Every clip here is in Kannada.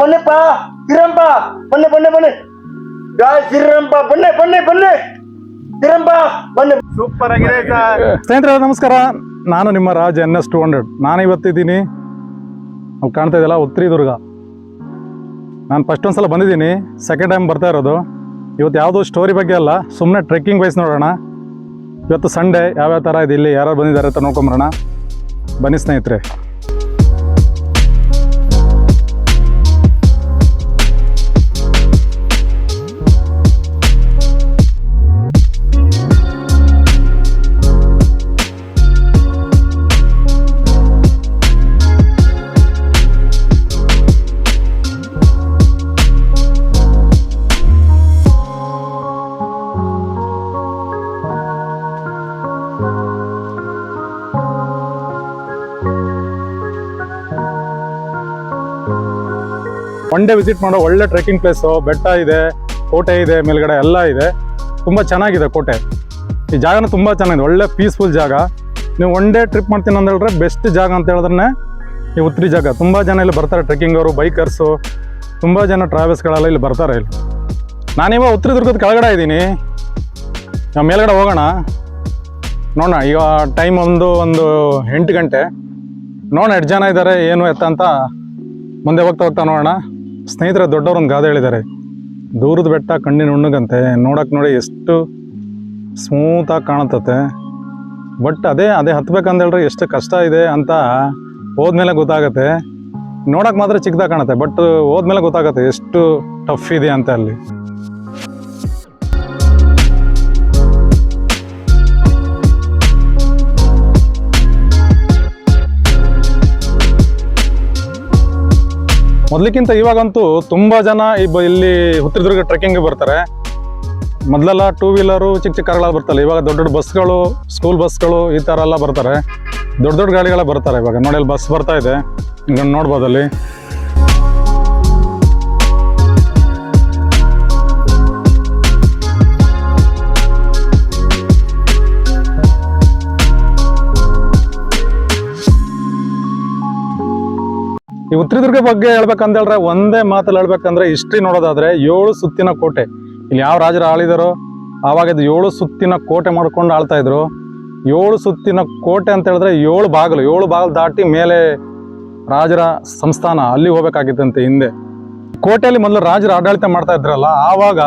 ಬನ್ನಿಪ್ಪ ತಿರಂಪ ಬನ್ನಿ ಬನ್ನಿ ಬನ್ನಿ. ಬನ್ನಿ ಬನ್ನಿ ಬನ್ನಿ. ತಿರಂಪ ಬನ್ನಿ. ಸೂಪರ್ ಆಗಿದೆ ಸರ್. ಸ್ನೇಹಿತರೆ ನಮಸ್ಕಾರ. ನಾನು ನಿಮ್ಮ Raj N S two hundred ನಾನು ಇವತ್ತಿದ್ದೀನಿ ನಾವು ಕಾಣ್ತಾ ಇದೆಯಲ್ಲ ಉತ್ರಿ ದುರ್ಗ. ನಾನು ಫಸ್ಟ್ ಒಂದ್ಸಲ ಬಂದಿದ್ದೀನಿ. ಸೆಕೆಂಡ್ ಟೈಮ್ ಬರ್ತಾ ಇರೋದು. ಇವತ್ತು ಯಾವುದೋ ಸ್ಟೋರಿ ಬಗ್ಗೆ ಅಲ್ಲ ಸುಮ್ಮನೆ ಟ್ರೆಕ್ಕಿಂಗ್ ವೈಸ್ ನೋಡೋಣ. ಇವತ್ತು ಸಂಡೇ ಯಾವ್ಯಾವ ಥರ ಇದೆ ಇಲ್ಲಿ ಯಾರು ಬಂದಿದ್ದಾರೆ ಅಂತ ನೋಡ್ಕೊಂಬರೋಣ. ಬನ್ನಿ ಸ್ನೇಹಿತರೆ. ಒನ್ ಡೇ ವಿಸಿಟ್ ಮಾಡೋ ಒಳ್ಳೆ ಟ್ರೆಕ್ಕಿಂಗ್ ಪ್ಲೇಸು ಬೆಟ್ಟ ಇದೆ, ಕೋಟೆ ಇದೆ, ಮೇಲ್ಗಡೆ ಎಲ್ಲ ಇದೆ. ತುಂಬ ಚೆನ್ನಾಗಿದೆ ಕೋಟೆ. ಈ ಜಾಗನೂ ತುಂಬ ಚೆನ್ನಾಗಿದೆ. ಒಳ್ಳೆ ಪೀಸ್ಫುಲ್ ಜಾಗ. ನೀವು ಒನ್ ಡೇ ಟ್ರಿಪ್ ಮಾಡ್ತೀನಿ ಅಂತ ಹೇಳಿದ್ರೆ ಬೆಸ್ಟ್ ಜಾಗ ಅಂತ ಹೇಳಿದ್ರೆ ಈ ಉತ್ರಿ ಜಾಗ. ತುಂಬ ಜನ ಇಲ್ಲಿ ಬರ್ತಾರೆ ಟ್ರೆಕ್ಕಿಂಗ್ ಅವರು ಬೈಕರ್ಸು ತುಂಬ ಜನ ಟ್ರಾವೆಲ್ಸ್ಗಳೆಲ್ಲ ಇಲ್ಲಿ ಬರ್ತಾರೆ ಇಲ್ಲಿ. ನಾನಿವಾಗ ಉತ್ತರ ದುರ್ಗದ ಕೆಳಗಡೆ ಇದ್ದೀನಿ. ನಾವು ಮೇಲ್ಗಡೆ ಹೋಗೋಣ. ನೋಡೋಣ, ಈಗ ಟೈಮ್ ಒಂದು ಒಂದು ಎಂಟು ಗಂಟೆ. ನೋಡೋಣ ಎಷ್ಟು ಜನ ಇದ್ದಾರೆ ಏನು ಎತ್ತ ಅಂತ. ಮುಂದೆ ಹೋಗ್ತಾ ಹೋಗ್ತಾ ನೋಡೋಣ. ಸ್ನೇಹಿತರೆ ದೊಡ್ಡವ್ರು ಒಂದು ಗಾದೆ ಹೇಳಿದ್ದಾರೆ. ದೂರದ ಬೆಟ್ಟ, ಕಣ್ಣಿನ ಉಣ್ಣಗಂತೆ ನೋಡಕ್ಕೆ ನೋಡಿ ಎಷ್ಟು ಸ್ಮೂತಾಗಿ ಕಾಣುತ್ತೆ ಬಟ್ ಅದೇ ಅದೇ ಹತ್ಬೇಕಂತ ಹೇಳ್ರೆ ಎಷ್ಟು ಕಷ್ಟ ಇದೆ ಅಂತ ಹೋದ್ಮೇಲೆ ಗೊತ್ತಾಗತ್ತೆ. ನೋಡೋಕೆ ಮಾತ್ರ ಚಿಕ್ಕದಾಗ ಕಾಣುತ್ತೆ ಬಟ್ ಹೋದ್ಮೇಲೆ ಗೊತ್ತಾಗತ್ತೆ ಎಷ್ಟು ಟಫ್ ಇದೆ ಅಂತ ಅಲ್ಲಿ. ಮೊದ್ಲಿಕ್ಕಿಂತ ಇವಾಗಂತೂ ತುಂಬಾ ಜನ ಇಲ್ಲಿ ಹುತ್ತಿರದುರ್ಗ ಟ್ರೆಕ್ಕಿಂಗ್ ಬರ್ತಾರೆ. ಮೊದಲೆಲ್ಲ ಟೂ ವೀಲರು ಚಿಕ್ಕ ಚಿಕ್ಕ ಕಾರ್ಗಳ ಬರ್ತಾರೆ ಇವಾಗ ದೊಡ್ಡ ದೊಡ್ಡ ಬಸ್ಗಳು ಸ್ಕೂಲ್ ಬಸ್ಗಳು ಈ ಥರ ಎಲ್ಲ ಬರ್ತಾರೆ. ದೊಡ್ಡ ದೊಡ್ಡ ಗಾಡಿಗಳ ಬರ್ತಾರೆ ಇವಾಗ. ನೋಡಿ ಬಸ್ ಬರ್ತಾ ಇದೆ. ನೋಡ್ಬೋದಲ್ಲಿ. ಈ ಉತ್ತರದುರ್ಗ ಬಗ್ಗೆ ಹೇಳ್ಬೇಕಂದೇಳ್ರೆ ಒಂದೇ ಮಾತಲ್ಲಿ ಹೇಳ್ಬೇಕಂದ್ರೆ ಹಿಸ್ಟ್ರಿ ನೋಡೋದಾದ್ರೆ ಏಳು ಸುತ್ತಿನ ಕೋಟೆ. ಇಲ್ಲಿ ಯಾವ ರಾಜರು ಆಳಿದಾರೋ, ಆವಾಗ ಇದು ಏಳು ಸುತ್ತಿನ ಕೋಟೆ ಮಾಡ್ಕೊಂಡು ಆಳ್ತಾ ಇದ್ರು. ಏಳು ಸುತ್ತಿನ ಕೋಟೆ ಅಂತ ಹೇಳಿದ್ರೆ ಏಳು ಬಾಗಿಲು ಏಳು ಬಾಗಿಲು ದಾಟಿ ಮೇಲೆ ರಾಜರ ಸಂಸ್ಥಾನ ಅಲ್ಲಿ ಹೋಗ್ಬೇಕಾಗಿತ್ತಂತೆ ಹಿಂದೆ. ಕೋಟೆಯಲ್ಲಿ ಮೊದಲು ರಾಜರು ಆಡಳಿತ ಮಾಡ್ತಾ ಇದ್ರಲ್ಲ, ಆವಾಗ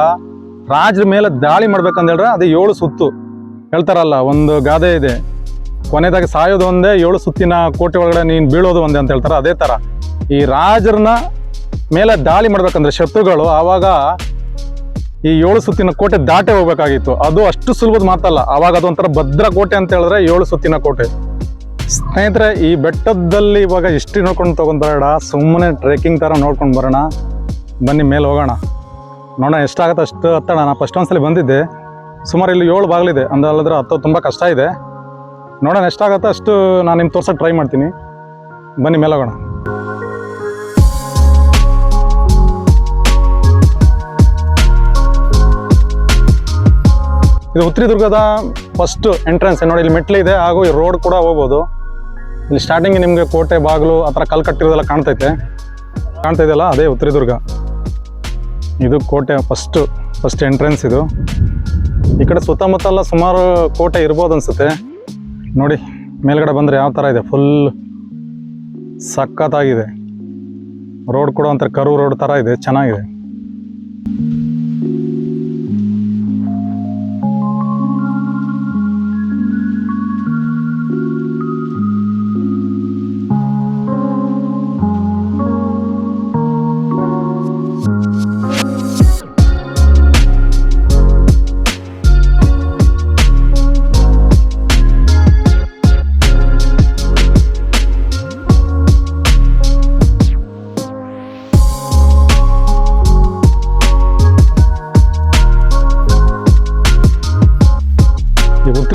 ರಾಜರ ಮೇಲೆ ದಾಳಿ ಮಾಡ್ಬೇಕಂದೇಳ್ರೆ ಅದು ಏಳು ಸುತ್ತು. ಹೇಳ್ತಾರಲ್ಲ, ಒಂದು ಗಾದೆ ಇದೆ. ಕೊನೆದಾಗಿ ಸಾಯೋದು ಒಂದೇ, ಏಳು ಸುತ್ತಿನ ಕೋಟೆ ಒಳಗಡೆ ನೀನು ಬೀಳೋದು ಒಂದೇ ಅಂತ ಹೇಳ್ತಾರೆ, ಅದೇ ಥರ ಈ ರಾಜರನ್ನ ಮೇಲೆ ದಾಳಿ ಮಾಡ್ಬೇಕಂದ್ರೆ ಶತ್ರುಗಳು ಆವಾಗ ಈ ಏಳು ಸುತ್ತಿನ ಕೋಟೆ ದಾಟೆ ಹೋಗ್ಬೇಕಾಗಿತ್ತು. ಅದು ಅಷ್ಟು ಸುಲಭದ ಮಾತಲ್ಲ. ಆವಾಗ ಅದೊಂಥರ ಭದ್ರ ಕೋಟೆ ಅಂತ ಹೇಳಿದ್ರೆ ಏಳು ಸುತ್ತಿನ ಕೋಟೆ. ಸ್ನೇಹಿತರೆ, ಈ ಬೆಟ್ಟದಲ್ಲಿ ಇವಾಗ ಹಿಸ್ಟ್ರಿ ನೋಡ್ಕೊಂಡು ತಗೊಂಡ್ ಬರೋಣ. ಸುಮ್ಮನೆ ಟ್ರೆಕ್ಕಿಂಗ್ ಥರ ನೋಡ್ಕೊಂಡು ಬರೋಣ. ಬನ್ನಿ, ಮೇಲೆ ಹೋಗೋಣ. ನೋಡೋಣ, ಎಷ್ಟಾಗತ್ತೆ ಅಷ್ಟು ಹತ್ತೋಣ. ನಾನು ಫಸ್ಟ್ ಒಂದ್ಸಲಿ ಬಂದಿದ್ದೆ. ಸುಮಾರು ಇಲ್ಲಿ ಏಳು ಬಾಗಿಲಿದೆ. ಅಂದಲ್ಲದ್ರೆ ಹತ್ತೋದು ತುಂಬ ಕಷ್ಟ ಇದೆ. ನೋಡೋಣ, ಎಷ್ಟಾಗತ್ತೆ ಅಷ್ಟು ನಾನು ನಿಮ್ಗೆ ತೋರ್ಸೋಕ್ಕೆ ಟ್ರೈ ಮಾಡ್ತೀನಿ. ಬನ್ನಿ, ಮೇಲೆ ಹೋಗೋಣ. ಇದು ಉತ್ತರ ದುರ್ಗದ ಫಸ್ಟ್ ಎಂಟ್ರೆನ್ಸ್ ನೋಡಿ, ಇಲ್ಲಿ ಮೆಟ್ಲಿದೆ ಹಾಗೂ ಈ ರೋಡ್ ಕೂಡ ಹೋಗ್ಬೋದು. ಇಲ್ಲಿ ಸ್ಟಾರ್ಟಿಂಗ್ ನಿಮಗೆ ಕೋಟೆ, ಬಾಗಿಲು ಆ ಥರ ಕಲ್ಲು ಕಟ್ಟಿರೋದೆಲ್ಲ ಕಾಣ್ತೈತೆ. ಕಾಣ್ತಾ ಇದೆಯಲ್ಲ ಅದೇ ಉತ್ತರ ದುರ್ಗ. ಇದು ಕೋಟೆ ಫಸ್ಟ್ ಫಸ್ಟ್ ಎಂಟ್ರೆನ್ಸ್ ಇದು. ಈ ಕಡೆ ಸುತ್ತಮುತ್ತ ಸುಮಾರು ಕೋಟೆ ಇರ್ಬೋದು ಅನ್ಸುತ್ತೆ. ನೋಡಿ, ಮೇಲ್ಗಡೆ ಬಂದರೆ ಯಾವ ಥರ ಇದೆ? ಫುಲ್ ಸಖತ್ತಾಗಿದೆ. ರೋಡ್ ಕೂಡ ಒಂಥರ ಕರು ರೋಡ್ ಥರ ಇದೆ, ಚೆನ್ನಾಗಿದೆ.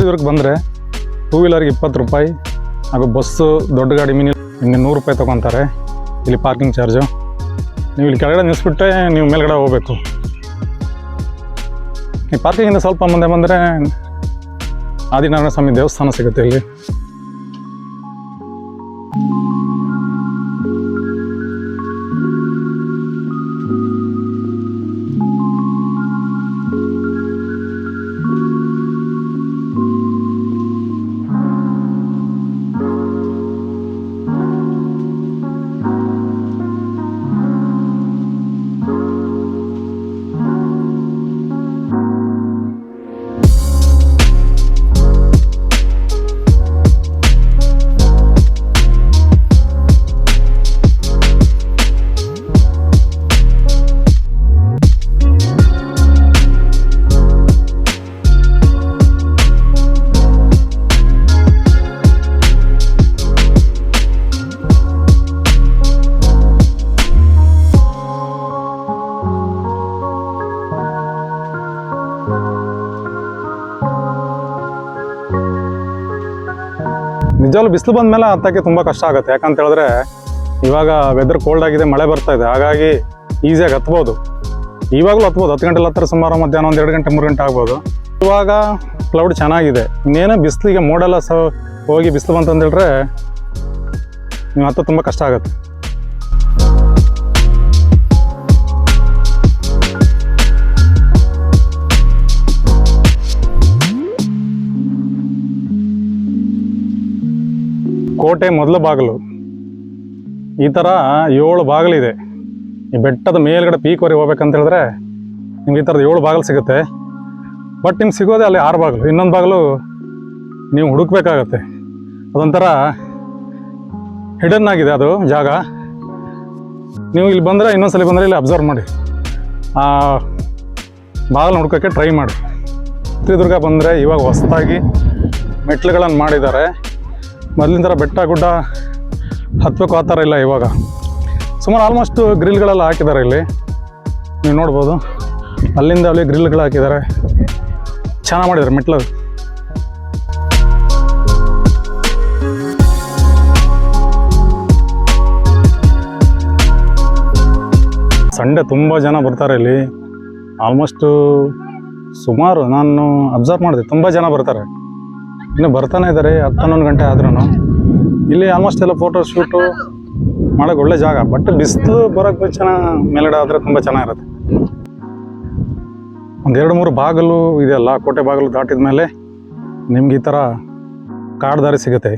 ಉತ್ತರದುರ್ಗಕ್ಕೆ ಬಂದರೆ ಟೂ ವೀಲರ್ಗೆ ಇಪ್ಪತ್ತು ರೂಪಾಯಿ ಹಾಗೂ ಬಸ್ಸು ದೊಡ್ಡ ಗಾಡಿ ಮಿನಿ ಹಿಂಗೆ ನೂರು ರೂಪಾಯಿ ತೊಗೊತಾರೆ. ಇಲ್ಲಿ ಪಾರ್ಕಿಂಗ್ ಚಾರ್ಜು ನೀವು ಇಲ್ಲಿ ಕೆಳಗಡೆ ನಿಲ್ಲಿಸ್ಬಿಟ್ಟೆ ನೀವು ಮೇಲ್ಗಡೆ ಹೋಗಬೇಕು. ಈ ಪಾರ್ಕಿಂಗಿಂದ ಸ್ವಲ್ಪ ಮುಂದೆ ಬಂದರೆ ಆದಿನಾರಾಯಣ ಸ್ವಾಮಿ ದೇವಸ್ಥಾನ ಸಿಗುತ್ತೆ ಇಲ್ಲಿ. ನಿಜವಾಗ್ಲೂ ಬಂದ ಮೇಲೆ ಹತ್ತಕ್ಕೆ ತುಂಬ ಕಷ್ಟ ಆಗುತ್ತೆ. ಯಾಕಂತ ಹೇಳಿದ್ರೆ ಇವಾಗ ವೆದರ್ ಕೋಲ್ಡ್ ಆಗಿದೆ, ಮಳೆ ಬರ್ತಾ ಇದೆ. ಹಾಗಾಗಿ ಈಸಿಯಾಗಿ ಹತ್ಬೋದು. ಇವಾಗಲೂ ಹತ್ಬೋದು. ಹತ್ತು ಗಂಟೆಲ್ಲ ಹತ್ತಿರ ಸುಮಾರು ಮಧ್ಯಾಹ್ನ ಒಂದು ಎರಡು ಗಂಟೆ, ಮೂರು ಗಂಟೆ ಆಗ್ಬೋದು. ಇವಾಗ ಕ್ಲೌಡ್ ಚೆನ್ನಾಗಿದೆ. ಇನ್ನೇನು ಬಿಸಿಲಿಗೆ ಮೋಡೆಲ್ಲ ಸ ಹೋಗಿ ಬಿಸಿಲು ಬಂತಂದೇಳ್ರೆ ನೀವು ಹತ್ತು ತುಂಬ ಕಷ್ಟ ಆಗುತ್ತೆ. ಕೋಟೆ ಮೊದಲ ಬಾಗಿಲು. ಈ ಥರ ಏಳು ಬಾಗಿಲಿದೆ ಈ ಬೆಟ್ಟದ ಮೇಲ್ಗಡೆ ಪೀಕ್ವರೆಗೆ ಹೋಗ್ಬೇಕಂತ ಹೇಳಿದ್ರೆ ನಿಮ್ಗೆ ಈ ಥರದ ಏಳು ಬಾಗಿಲು ಸಿಗುತ್ತೆ. ಬಟ್ ನಿಮ್ಗೆ ಸಿಗೋದೇ ಅಲ್ಲಿ ಆರು ಬಾಗಿಲು. ಇನ್ನೊಂದು ಬಾಗಿಲು ನೀವು ಹುಡುಕ್ಬೇಕಾಗತ್ತೆ. ಅದೊಂಥರ ಹಿಡನ್ ಆಗಿದೆ ಅದು ಜಾಗ. ನೀವು ಇಲ್ಲಿ ಬಂದರೆ ಇನ್ನೊಂದ್ಸಲ ಬಂದರೆ ಇಲ್ಲಿ ಅಬ್ಸರ್ವ್ ಮಾಡಿ. ಆ ಬಾಗಿಲು ಹುಡ್ಕೋಕ್ಕೆ ಟ್ರೈ ಮಾಡಿ. ಚಿತ್ರದುರ್ಗ ಬಂದರೆ ಇವಾಗ ಹೊಸದಾಗಿ ಮೆಟ್ಲುಗಳನ್ನು ಮಾಡಿದ್ದಾರೆ. ಮೊದಲಿನ ಥರ ಬೆಟ್ಟ ಗುಡ್ಡ ಹತ್ತಬೇಕು ಆ ಥರ ಇಲ್ಲ ಇವಾಗ. ಸುಮಾರು ಆಲ್ಮೋಸ್ಟ್ ಗ್ರಿಲ್ಗಳೆಲ್ಲ ಹಾಕಿದ್ದಾರೆ ಇಲ್ಲಿ. ನೀವು ನೋಡ್ಬೋದು. ಅಲ್ಲಿಂದ ಅಲ್ಲಿ ಗ್ರಿಲ್ಗಳು ಹಾಕಿದ್ದಾರೆ. ಚೆನ್ನಾಗಿ ಮಾಡಿದ್ದಾರೆ ಮೆಟ್ಲು ಸಂಡೆ ತುಂಬ ಜನ ಬರ್ತಾರೆ ಇಲ್ಲಿ. ಆಲ್ಮೋಸ್ಟು ಸುಮಾರು ನಾನು ಅಬ್ಸರ್ವ್ ಮಾಡಿದೆ, ತುಂಬ ಜನ ಬರ್ತಾರೆ. ಇನ್ನು ಬರ್ತಾನೆ ಇದ್ದಾರೆ ಹತ್ತು ಹನ್ನೊಂದು ಗಂಟೆ ಆದ್ರೂ ಇಲ್ಲಿ ಆಲ್ಮೋಸ್ಟ್ ಎಲ್ಲ ಫೋಟೋ ಶೂಟು ಮಾಡೋಕೆ ಒಳ್ಳೆ ಜಾಗ ಬಟ್ ಬಿಸಿಲು ಬರೋಕ್ಕೆ ಚೆನ್ನಾಗಿ ಮೇಲ್ಗಡೆ ಆದರೆ ತುಂಬ ಚೆನ್ನಾಗಿರುತ್ತೆ. ಒಂದು ಎರಡು ಮೂರು ಬಾಗಿಲು ಇದೆಯಲ್ಲ, ಕೋಟೆ ಬಾಗಿಲು ದಾಟಿದ ಮೇಲೆ ನಿಮ್ಗೆ ಈ ಥರ ಕಾಡು ದಾರಿ ಸಿಗುತ್ತೆ.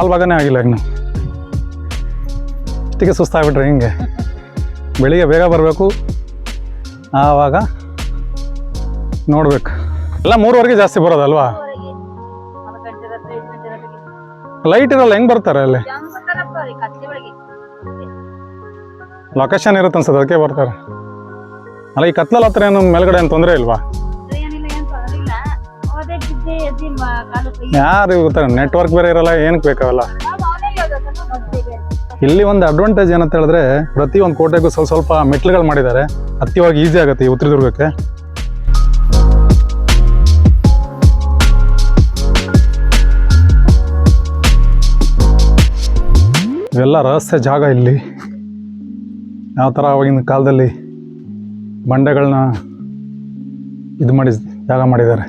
ಕಾಲು ಭಾಗನೇ ಆಗಿಲ್ಲ ಇನ್ನು. ಇಷ್ಟಿಗೆ ಸುಸ್ತಾಗ್ಬಿಟ್ರೆ ಹಿಂಗೆ? ಬೆಳಿಗ್ಗೆ ಬೇಗ ಬರಬೇಕು. ಆವಾಗ ನೋಡ್ಬೇಕು. ಎಲ್ಲ ಮೂರುವರೆಗೆ ಜಾಸ್ತಿ ಬರೋದಲ್ವಾ? ಲೈಟ್ ಇರಲ್ಲ, ಹೆಂಗ್ ಬರ್ತಾರೆ ಅಲ್ಲಿ? ಲೊಕೇಶನ್ ಇರುತ್ತೆ ಅನ್ಸುತ್ತೆ, ಅದಕ್ಕೆ ಬರ್ತಾರೆ. ಅಲ್ಲ, ಈ ಕತ್ಲಲ್ಲಿ ಹತ್ರ ಏನು ಮೇಲ್ಗಡೆ ಏನು ತೊಂದರೆ ಇಲ್ವಾ? ಯಾರು ಗೊತ್ತಾರೆ ನೆಟ್ವರ್ಕ್ ಬೇರೆ ಇರಲ್ಲ ಏನಕ್ಕೆ ಬೇಕಾವಲ್ಲ? ಇಲ್ಲಿ ಒಂದು ಅಡ್ವಾಂಟೇಜ್ ಏನಂತ ಹೇಳಿದ್ರೆ ಪ್ರತಿ ಒಂದು ಕೋಟೆಗೂ ಸ್ವಲ್ಪ ಸ್ವಲ್ಪ ಮೆಟ್ಲುಗಳು ಮಾಡಿದ್ದಾರೆ. ಅತ್ಯವಾಗಿ ಈಸಿ ಆಗುತ್ತೆ ಈ ಉತ್ತರದುರ್ಗಕ್ಕೆ ಇವೆಲ್ಲ ರಹಸ್ಯ ಜಾಗ ಇಲ್ಲಿ. ಯಾವ ಥರ ಆವಾಗಿನ ಕಾಲದಲ್ಲಿ ಬಂಡೆಗಳನ್ನ ಇದು ಮಾಡಿ ಜಾಗ ಮಾಡಿದ್ದಾರೆ.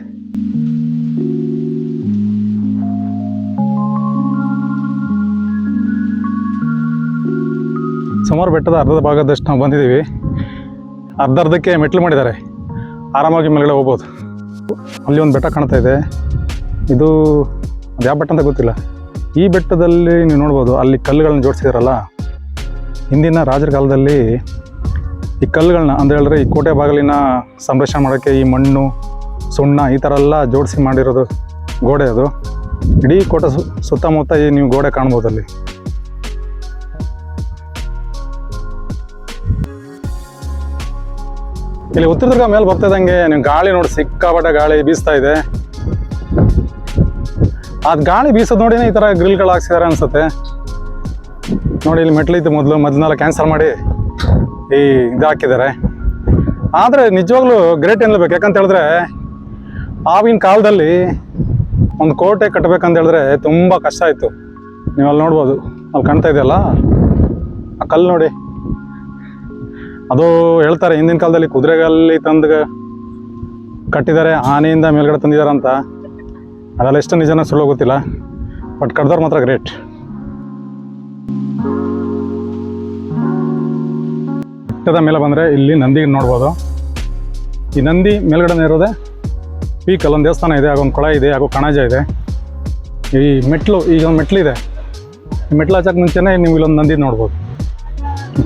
ಸುಮಾರು ಬೆಟ್ಟದ ಅರ್ಧದ ಭಾಗದಷ್ಟು ನಾವು ಬಂದಿದ್ದೀವಿ. ಅರ್ಧ ಅರ್ಧಕ್ಕೆ ಮೆಟ್ಲು ಮಾಡಿದ್ದಾರೆ. ಆರಾಮಾಗಿ ಮೇಲ್ಗಡೆ ಹೋಗ್ಬೋದು. ಅಲ್ಲಿ ಒಂದು ಬೆಟ್ಟ ಕಾಣ್ತಾ ಇದೆ. ಇದು ಅದು ಯಾವ ಬೆಟ್ಟ ಅಂತ ಗೊತ್ತಿಲ್ಲ. ಈ ಬೆಟ್ಟದಲ್ಲಿ ನೀವು ನೋಡ್ಬೋದು, ಅಲ್ಲಿ ಕಲ್ಲುಗಳನ್ನ ಜೋಡಿಸಿದಾರಲ್ಲ. ಹಿಂದಿನ ರಾಜರ ಕಾಲದಲ್ಲಿ ಈ ಕಲ್ಲುಗಳನ್ನ, ಅಂದರೆ ಹೇಳಿದ್ರೆ ಈ ಕೋಟೆ ಬಾಗಿಲಿನ ಸಂರಕ್ಷಣೆ ಮಾಡೋಕ್ಕೆ ಈ ಮಣ್ಣು, ಸುಣ್ಣ ಈ ಥರ ಎಲ್ಲ ಜೋಡಿಸಿ ಮಾಡಿರೋದು ಗೋಡೆ ಅದು. ಇಡೀ ಕೋಟೆ ಸುತ್ತಮುತ್ತ ಈ ನೀವು ಗೋಡೆ ಕಾಣ್ಬೋದು ಅಲ್ಲಿ. ಇಲ್ಲಿ ಉತ್ತರದುರ್ಗ ಮೇಲೆ ಬರ್ತಿದ್ದಂಗೆ ನೀವು ಗಾಳಿ ನೋಡಿ ಸಿಕ್ಕಾಪಟ್ಟೆ ಗಾಳಿ ಬೀಸ್ತಾ ಇದೆ. ಅದ್ ಗಾಳಿ ಬೀಸೋದು ನೋಡಿನೇ ಈ ಥರ ಗ್ರಿಲ್ಗಳು ಹಾಕ್ಸಿದಾರೆ ಅನ್ಸುತ್ತೆ. ನೋಡಿ ಇಲ್ಲಿ ಮೆಟ್ಲಿತ್ತು ಮೊದಲು, ಮೊದಲನೆಲ್ಲ ಕ್ಯಾನ್ಸಲ್ ಮಾಡಿ ಈ ಇದು ಹಾಕಿದ್ದಾರೆ. ಆದರೆ ನಿಜವಾಗ್ಲೂ ಗ್ರೇಟ್ ಎನ್ಲೇಬೇಕು ಯಾಕಂತ ಹೇಳಿದ್ರೆ ಆವಿನ ಕಾಲದಲ್ಲಿ ಒಂದು ಕೋಟೆ ಕಟ್ಟಬೇಕಂತ ಹೇಳಿದ್ರೆ ತುಂಬ ಕಷ್ಟ ಆಯಿತು ನೀವು ಅಲ್ಲಿ ನೋಡ್ಬೋದು, ಅಲ್ಲಿ ಕಾಣ್ತಾ ಇದೆಯಲ್ಲ? ಆ ಕಲ್ಲು ನೋಡಿ. ಅದು ಹೇಳ್ತಾರೆ, ಹಿಂದಿನ ಕಾಲದಲ್ಲಿ ಕುದುರೆಗಲ್ಲಿ ತಂದು ಕಟ್ಟಿದ್ದಾರೆ, ಆನೆಯಿಂದ ಮೇಲ್ಗಡೆ ತಂದಿದ್ದಾರೆ ಅಂತ ಅದೆಲ್ಲ ಎಷ್ಟು ನಿಜನ ಸುಳ್ಳು ಗೊತ್ತಿಲ್ಲ, ಬಟ್ ಕಡ್ದವ್ರು ಮಾತ್ರ ಗ್ರೇಟ್. ಬೆಟ್ಟದ ಮೇಲೆ ಬಂದರೆ ಇಲ್ಲಿ ನಂದಿ ನೋಡ್ಬೋದು. ಈ ನಂದಿ ಮೇಲ್ಗಡೆ ಇರೋದೆ ಪೀಕ್, ಅಲ್ಲೊಂದು ದೇವಸ್ಥಾನ ಇದೆ, ಹಾಗೊಂದು ಕೊಳ ಇದೆ, ಹಾಗೂ ಕಣಜ ಇದೆ. ಈ ಮೆಟ್ಲು, ಈಗ ಒಂದು ಮೆಟ್ಲಿದೆ ಈ ಮೆಟ್ಲು ಹಚ್ಚಕ್ಕೆ ಮುಂಚೆನೇ ನೀವು ಇಲ್ಲೊಂದು ನಂದಿ ನೋಡ್ಬೋದು.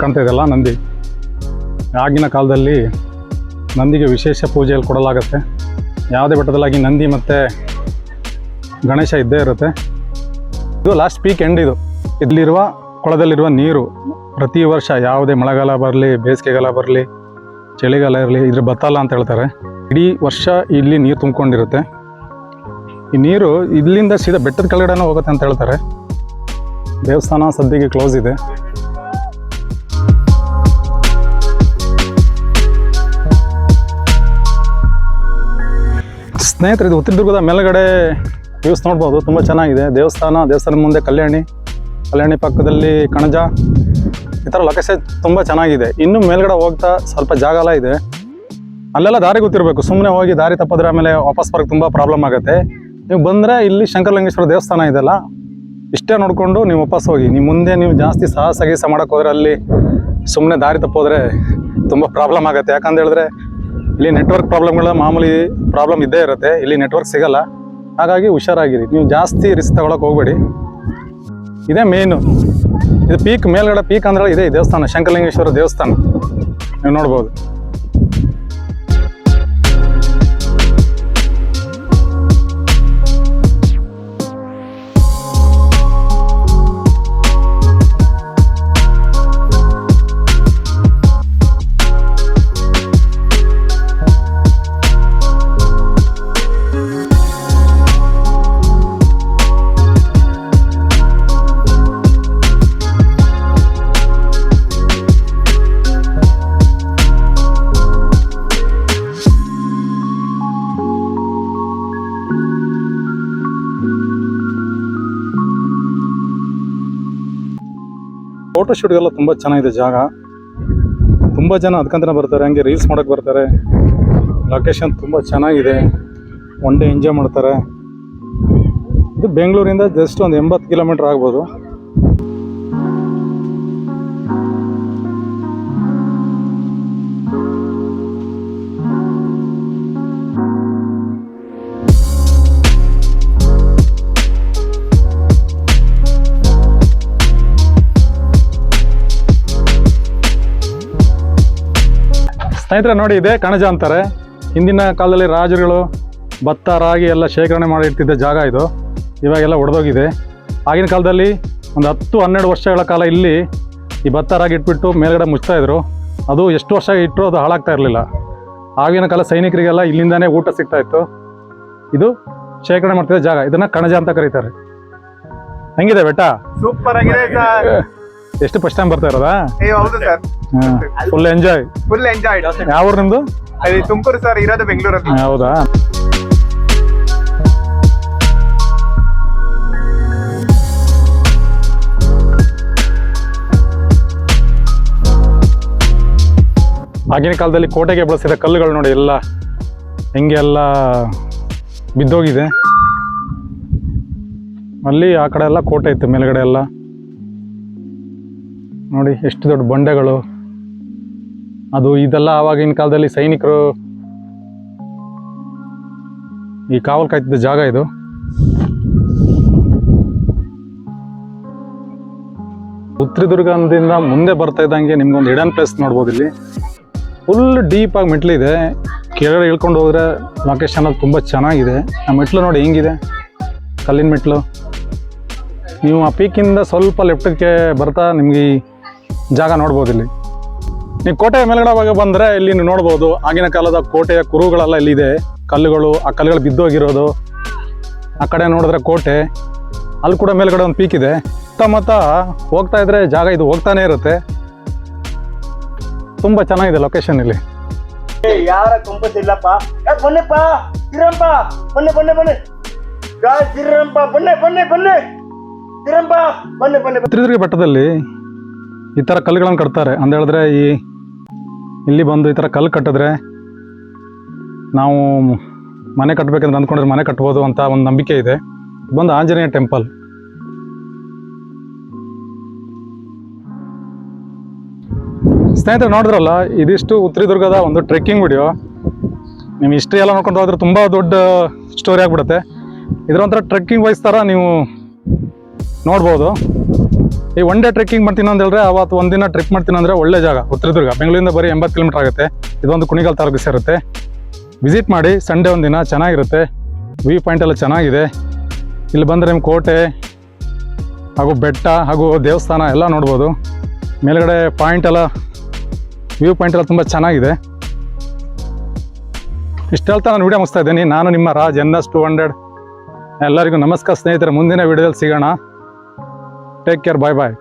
ಕಾಣ್ತಾ ಇದೆಯಲ್ಲ, ನಂದಿ. ಆಗಿನ ಕಾಲದಲ್ಲಿ ನಂದಿಗೆ ವಿಶೇಷ ಪೂಜೆಯಲ್ಲಿ ಕೊಡಲಾಗುತ್ತೆ. ಯಾವುದೇ ಬೆಟ್ಟದಲ್ಲಾಗಿ ನಂದಿ ಮತ್ತು ಗಣೇಶ ಇದ್ದೇ ಇರುತ್ತೆ. ಇದು ಲಾಸ್ಟ್ ಪೀಕ್ ಎಂಡ್ ಇದು. ಇಲ್ಲಿರುವ ಕೊಳದಲ್ಲಿರುವ ನೀರು ಪ್ರತಿ ವರ್ಷ ಯಾವುದೇ ಮಳೆಗಾಲ ಬರಲಿ, ಬೇಸಿಗೆಗಾಲ ಬರಲಿ, ಚಳಿಗಾಲ ಇರಲಿ, ಇದ್ರ ಬತ್ತಲ್ಲ ಅಂತ ಹೇಳ್ತಾರೆ. ಇಡೀ ವರ್ಷ ಇಲ್ಲಿ ನೀರು ತುಂಬಿಕೊಂಡಿರುತ್ತೆ. ಈ ನೀರು ಇಲ್ಲಿಂದ ಸೀದಾ ಬೆಟ್ಟದ ಕೆಳಗಡೆನೂ ಹೋಗುತ್ತೆ ಅಂತ ಹೇಳ್ತಾರೆ. ದೇವಸ್ಥಾನ ಸದ್ಯಕ್ಕೆ ಕ್ಲೋಸ್ ಇದೆ. ಸ್ನೇಹಿತರೆ, ಇದು ಉತ್ತರದುರ್ಗದ ಮೇಲುಗಡೆ ವ್ಯೂಸ್ ನೋಡ್ಬೋದು. ತುಂಬ ಚೆನ್ನಾಗಿದೆ. ದೇವಸ್ಥಾನ, ದೇವಸ್ಥಾನದ ಮುಂದೆ ಕಲ್ಯಾಣಿ ಕಲ್ಯಾಣಿ ಪಕ್ಕದಲ್ಲಿ ಕಣಜ. ಈ ಥರ ಲೊಕೇಶನ್ ತುಂಬ ಚೆನ್ನಾಗಿದೆ. ಇನ್ನು ಮೇಲ್ಗಡೆ ಹೋಗ್ತಾ ಸ್ವಲ್ಪ ಜಾಗ ಎಲ್ಲ ಇದೆ. ಅಲ್ಲೆಲ್ಲ ದಾರಿ ಗೊತ್ತಿರಬೇಕು. ಸುಮ್ಮನೆ ಹೋಗಿ ದಾರಿ ತಪ್ಪಿದ್ರೆ ಆಮೇಲೆ ವಾಪಸ್ ಬರೋಕ್ಕೆ ತುಂಬ ಪ್ರಾಬ್ಲಮ್ ಆಗುತ್ತೆ. ನೀವು ಬಂದರೆ ಇಲ್ಲಿ ಶಂಕರಲಿಂಗೇಶ್ವರ ದೇವಸ್ಥಾನ ಇದೆಲ್ಲ. ಇಷ್ಟೇ ನೋಡಿಕೊಂಡು ನೀವು ವಾಪಸ್ ಹೋಗಿ. ನೀವು ಮುಂದೆ ನೀವು ಜಾಸ್ತಿ ಸಾಹಸ ಗೀಸ ಮಾಡೋಕೆ ಹೋದ್ರೆ ಅಲ್ಲಿ ಸುಮ್ಮನೆ ದಾರಿ ತಪ್ಪೋದ್ರೆ ತುಂಬ ಪ್ರಾಬ್ಲಮ್ ಆಗುತ್ತೆ. ಯಾಕಂತ ಹೇಳಿದ್ರೆ ಇಲ್ಲಿ ನೆಟ್ವರ್ಕ್ ಪ್ರಾಬ್ಲಮ್ಗಳ ಮಾಮೂಲಿ ಪ್ರಾಬ್ಲಮ್ ಇದ್ದೇ ಇರುತ್ತೆ. ಇಲ್ಲಿ ನೆಟ್ವರ್ಕ್ ಸಿಗಲ್ಲ. ಹಾಗಾಗಿ ಹುಷಾರಾಗಿರಿ. ನೀವು ಜಾಸ್ತಿ ರಿಸ್ಕ್ ತಗೊಳಕ್ಕೆ ಹೋಗಬೇಡಿ. ಇದೇ ಮೇನು ಇದು ಪೀಕ್ ಮೇಲ್ಗಡೆ ಪೀಕ್ ಅಂದ್ರೆ ಇದೇ ದೇವಸ್ಥಾನ. ಶಂಕರಲಿಂಗೇಶ್ವರ ದೇವಸ್ಥಾನ. ನೀವು ನೋಡ್ಬೋದು. ಫೋಟೋ ಎಲ್ಲ ತುಂಬ ಚೆನ್ನಾಗಿದೆ ಜಾಗ. ತುಂಬ ಜನ ಅದಕ್ಕಂತಲೇ ಬರ್ತಾರೆ, ಹಂಗೆ ರೀಲ್ಸ್ ಮಾಡೋಕೆ ಬರ್ತಾರೆ. ಲೊಕೇಶನ್ ತುಂಬ ಚೆನ್ನಾಗಿದೆ. ಒನ್ ಡೇ ಎಂಜಾಯ್ ಮಾಡ್ತಾರೆ. ಇದು ಬೆಂಗಳೂರಿಂದ ಜಸ್ಟ್ ಒಂದು ಎಂಬತ್ತು ಕಿಲೋಮೀಟ್ರ್ ಆಗ್ಬೋದು. ಸ್ನೇಹಿತರೆ, ನೋಡಿ ಇದೆ ಕಣಜ ಅಂತಾರೆ. ಹಿಂದಿನ ಕಾಲದಲ್ಲಿ ರಾಜರುಗಳು ಭತ್ತ, ರಾಗಿ ಎಲ್ಲ ಶೇಖರಣೆ ಮಾಡಿ ಇಡ್ತಿದ್ದ ಜಾಗ ಇದು. ಇವಾಗೆಲ್ಲ ಒಡೆದೋಗಿದೆ. ಆಗಿನ ಕಾಲದಲ್ಲಿ ಒಂದು ಹತ್ತು, ಹನ್ನೆರಡು ವರ್ಷಗಳ ಕಾಲ ಇಲ್ಲಿ ಈ ಭತ್ತ, ರಾಗಿ ಇಟ್ಬಿಟ್ಟು ಮೇಲ್ಗಡೆ ಮುಚ್ತಾ ಇದ್ರು. ಅದು ಎಷ್ಟು ವರ್ಷ ಇಟ್ಟರು ಅದು ಹಾಳಾಗ್ತಾ ಇರಲಿಲ್ಲ. ಆಗಿನ ಕಾಲ ಸೈನಿಕರಿಗೆಲ್ಲ ಇಲ್ಲಿಂದಾನೇ ಊಟ ಸಿಗ್ತಾ ಇತ್ತು. ಇದು ಶೇಖರಣೆ ಮಾಡ್ತಿದ್ದ ಜಾಗ. ಇದನ್ನ ಕಣಜ ಅಂತ ಕರೀತಾರೆ. ಹೆಂಗಿದೆ ಬೆಟ್ಟ? ಸೂಪರ್ ಆಗಿದೆ ಎಷ್ಟು ಫಸ್ಟ್ ಟೈಮ್ ಬರ್ತಾ ಇರೋದಾ? ಏ ಹೌದು sir full enjoy full enjoy ಯಾವ ಊರು ನಿಮ್ಮದು ತುಮಕೂರು ಸರ್ ಇರೋದು ಬೆಂಗಳೂರಲ್ಲಿ. ಹೌದಾ? ಆಗಿನ ಕಾಲದಲ್ಲಿ ಕೋಟೆಗೆ ಬಳಸಿದ ಕಲ್ಲುಗಳು ನೋಡಿ ಎಲ್ಲ ಹೆಂಗೆ ಎಲ್ಲ ಬಿದ್ದೋಗಿದೆ. ಅಲ್ಲಿ ಆ ಕಡೆ ಎಲ್ಲ ಕೋಟೆ ಇತ್ತು ಮೇಲ್ಗಡೆ ಎಲ್ಲ. ನೋಡಿ ಎಷ್ಟು ದೊಡ್ಡ ಬಂಡೆಗಳು. ಅದು ಇದೆಲ್ಲ ಆವಾಗಿನ ಕಾಲದಲ್ಲಿ ಸೈನಿಕರು ಈ ಕಾವಲು ಕಾಯ್ತಿದ್ದ ಜಾಗ ಇದು. ಉತ್ತರದುರ್ಗದಿಂದ ಮುಂದೆ ಬರ್ತಾ ಇದ್ದಂಗೆ ನಿಮ್ಗೊಂದು ಹಿಡನ್ ಪ್ಲೇಸ್ ನೋಡ್ಬೋದು ಇಲ್ಲಿ. ಫುಲ್ ಡೀಪಾಗಿ ಮೆಟ್ಲಿದೆ ಕೆಳಗಡೆ ಇಳ್ಕೊಂಡು ಹೋದ್ರೆ ಲೊಕೇಶನ್ ಅಲ್ಲಿ ತುಂಬ ಚೆನ್ನಾಗಿದೆ. ಆ ಮೆಟ್ಲು ನೋಡಿ ಹೆಂಗಿದೆ? ಕಲ್ಲಿನ ಮೆಟ್ಲು. ನೀವು ಆ ಪೀಕಿಂದ ಸ್ವಲ್ಪ ಲೆಫ್ಟಕ್ಕೆ ಬರ್ತಾ ನಿಮಗೆ ಈ ಜಾಗ ನೋಡ್ಬೋದು ಇಲ್ಲಿ. ನೀವು ಕೋಟೆಯ ಮೇಲ್ಗಡೆ ಬಗ್ಗೆ ಬಂದರೆ ಇಲ್ಲಿ ನೀವು ನೋಡ್ಬೋದು ಆಗಿನ ಕಾಲದ ಕೋಟೆಯ ಕುರುಗಳೆಲ್ಲ ಇಲ್ಲಿದೆ. ಕಲ್ಲುಗಳು ಆ ಕಲ್ಲುಗಳು ಬಿದ್ದೋಗಿರೋದು. ಆ ಕಡೆ ನೋಡಿದ್ರೆ ಕೋಟೆ ಅಲ್ಲಿ ಕೂಡ ಮೇಲ್ಗಡೆ ಒಂದು ಪೀಕ್ ಇದೆ. ಸುತ್ತಮುತ್ತ ಹೋಗ್ತಾ ಇದ್ರೆ ಜಾಗ ಇದು ಹೋಗ್ತಾನೆ ಇರುತ್ತೆ. ತುಂಬ ಚೆನ್ನಾಗಿದೆ ಲೊಕೇಶನ್ ಇಲ್ಲಿ. ಯಾರ ಕಂಪಸ್ ಇಲ್ಲಪ್ಪ ಬನ್ನಿಪ್ಪ ಬನ್ನಿ ಬನ್ನಿ ಬನ್ನಿ. ಬನ್ನಿ ಬನ್ನಿ ಬನ್ನಿ. ಬನ್ನಿ ಬನ್ನಿ. ಚಿತ್ರದುರ್ಗ ಬೆಟ್ಟದಲ್ಲಿ ಈ ಥರ ಕಲ್ಲುಗಳನ್ನು ಕಟ್ತಾರೆ. ಅಂತ ಹೇಳಿದ್ರೆ ಈ ಇಲ್ಲಿ ಬಂದು ಈ ಥರ ಕಲ್ಲು ಕಟ್ಟಿದ್ರೆ ನಾವು ಮನೆ ಕಟ್ಟಬೇಕಂದ್ರೆ ಅಂದ್ಕೊಂಡ್ರೆ ಮನೆ ಕಟ್ಬೋದು ಅಂತ ಒಂದು ನಂಬಿಕೆ ಇದೆ. ಬಂದು ಆಂಜನೇಯ ಟೆಂಪಲ್ ಸ್ನೇಹಿತರೆ ನೋಡಿದ್ರಲ್ಲ, ಇದಿಷ್ಟು ಉತ್ತರದುರ್ಗದ ಒಂದು ಟ್ರೆಕ್ಕಿಂಗ್ ವಿಡಿಯೋ ನೀವು ಹಿಸ್ಟ್ರಿ ಎಲ್ಲ ನೋಡ್ಕೊಂಡು ಹೋದ್ರೆ ತುಂಬ ದೊಡ್ಡ ಸ್ಟೋರಿ ಆಗಿಬಿಡುತ್ತೆ. ಇದರೊಂಥರ ಟ್ರೆಕ್ಕಿಂಗ್ ವೈಸ್ ಥರ ನೀವು ನೋಡ್ಬೋದು. ಈ ಒನ್ ಡೇ ಟ್ರೆಕ್ಕಿಂಗ್ ಮಾಡ್ತೀನಿ ಅಂದ್ರೆ ಅವತ್ತು ಒಂದಿನ ಟ್ರಿಪ್ ಮಾಡ್ತೀನಿ ಅಂದರೆ ಒಳ್ಳೆ ಜಾಗ. ಉತ್ತರದುರ್ಗ, ಬೆಂಗಳೂರಿಂದ ಬರೀ ಎಂಬತ್ತು ಕಿಲೋಮೀಟರ್ ಆಗುತ್ತೆ. ಇದೊಂದು ಕುಣಿಗಲ್ ತಾಲೂಕು ಸೇರುತ್ತೆ ವಿಸಿಟ್ ಮಾಡಿ ಸಂಡೇ ಒಂದಿನ ಚೆನ್ನಾಗಿರುತ್ತೆ. ವ್ಯೂ ಪಾಯಿಂಟ್ ಎಲ್ಲ ಚೆನ್ನಾಗಿದೆ. ಇಲ್ಲಿ ಬಂದರೆ ನಿಮ್ಮ ಕೋಟೆ, ಹಾಗೂ ಬೆಟ್ಟ, ಹಾಗೂ ದೇವಸ್ಥಾನ ಎಲ್ಲ ನೋಡ್ಬೋದು. ಮೇಲ್ಗಡೆ ಪಾಯಿಂಟ್ ಎಲ್ಲ ವ್ಯೂ ಪಾಯಿಂಟ್ ಎಲ್ಲ ತುಂಬ ಚೆನ್ನಾಗಿದೆ. ಇಷ್ಟು ಹೇಳ್ತಾ ನಾನು ವಿಡಿಯೋ ಮುಗಿಸ್ತಾ ಇದ್ದೀನಿ. ನಾನು ನಿಮ್ಮ Raj N S two hundred ಎಲ್ಲರಿಗೂ ನಮಸ್ಕಾರ ಸ್ನೇಹಿತರೆ. ಮುಂದಿನ ವೀಡಿಯೋದಲ್ಲಿ ಸಿಗೋಣ. ಟೇಕ್ ಕೇರ್ ಬಾಯ್ ಬಾಯ್